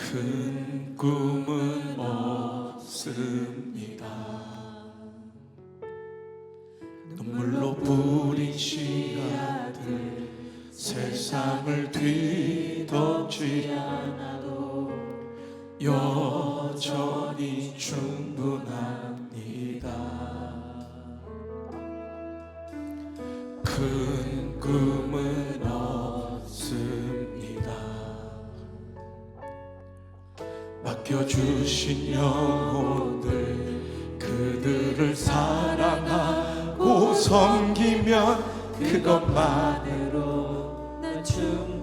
큰 꿈은 없습니다. 눈물로 뿌린 씨앗들 세상을 뒤덮지 않아도 여전히 충분합니다. 큰 꿈 주신 영혼들 그들을 사랑하고 섬기면 그것만으로 난 충분합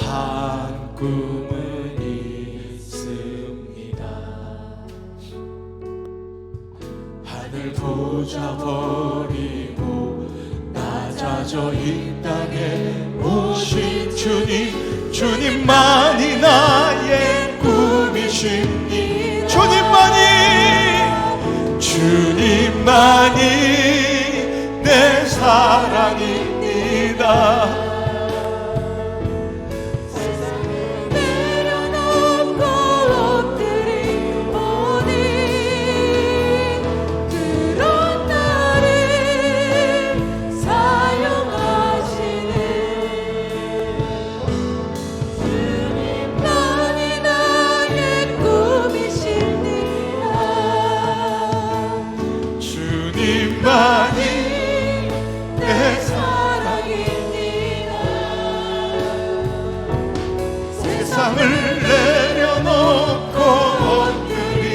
한 꿈은 있습니다. 하늘 보자 버리고 낮아져 이 땅에 오신 주님 주님만이 나의 꿈이십니 주님만이 주님만이 내 사랑입니다 세상을 내려놓고 엎드리오니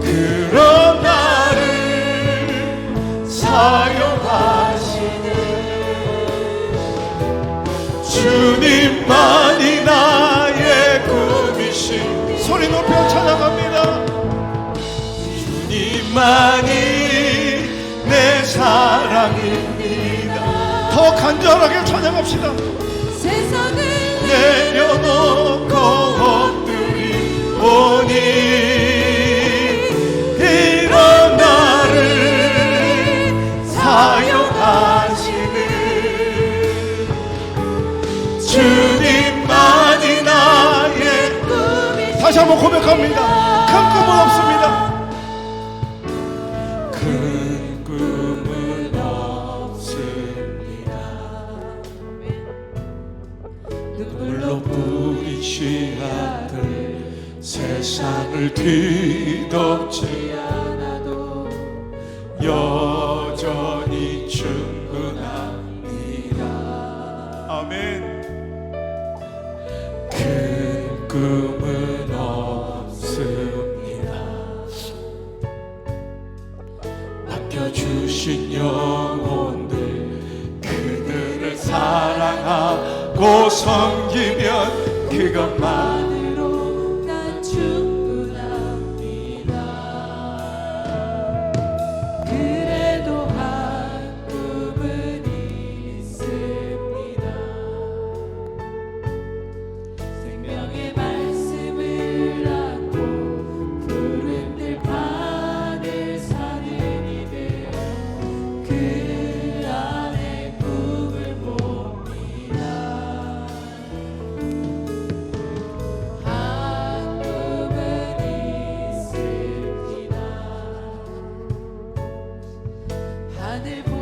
그런 나를 사용하시는 주님만이 나의 꿈이신 소리 높여 찬양합니다. 주님만이 내 사랑입니다. 더 간절하게 찬양합시다 내려놓고 엎드리오니 이런 나를 사용하시는 주님만이 나의 꿈이 다시 한번 고백합니다. 큰 꿈은 없습니다 세상을 뒤덮지 않아도 여전히 충분합니다. 아멘. 큰 꿈은 없습니다. 맡겨주신 영혼들 그들을 사랑하고 섬기면 그것만 de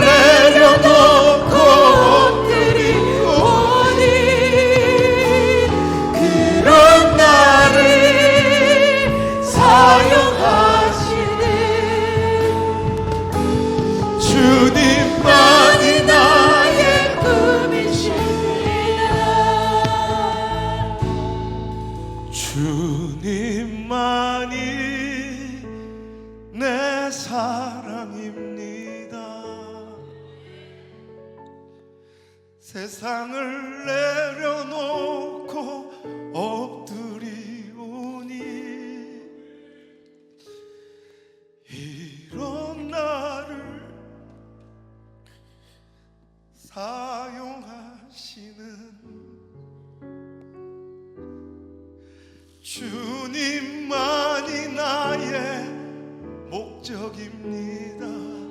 내려놓고 엎드리 오니 그런 나를 사용하시네 주님만이 나의 꿈이십니다 주님만이 내 사랑입니다. 세상을 내려놓고 엎드리오니 이런 나를 사용하시는 주님만이 나의 목적입니다.